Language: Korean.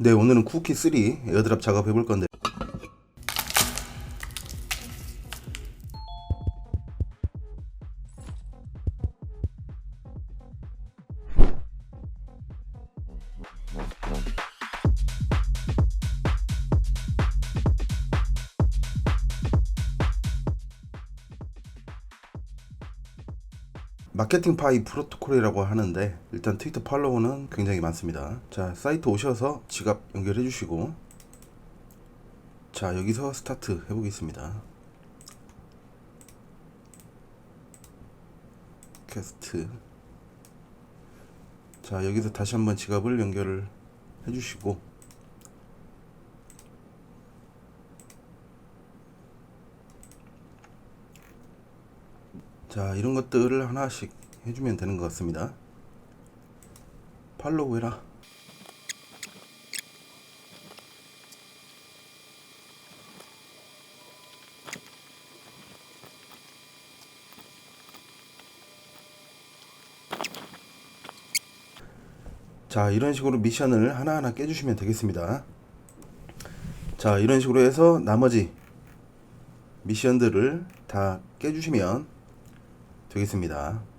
네, 오늘은 쿠키 3 에어드랍 작업해 볼 건데. 마케팅 파이 프로토콜이라고 하는데 일단 트위터 팔로워는 굉장히 많습니다. 자 사이트 오셔서 지갑 연결해 주시고 자 여기서 스타트 해보겠습니다. 퀘스트 자 여기서 다시 한번 지갑을 연결을 해주시고 자 이런 것들을 하나씩 해주면 되는 것 같습니다. 팔로우 해라. 자 이런 식으로 미션을 하나하나 깨주시면 되겠습니다. 자 이런 식으로 해서 나머지 미션들을 다 깨주시면 되겠습니다.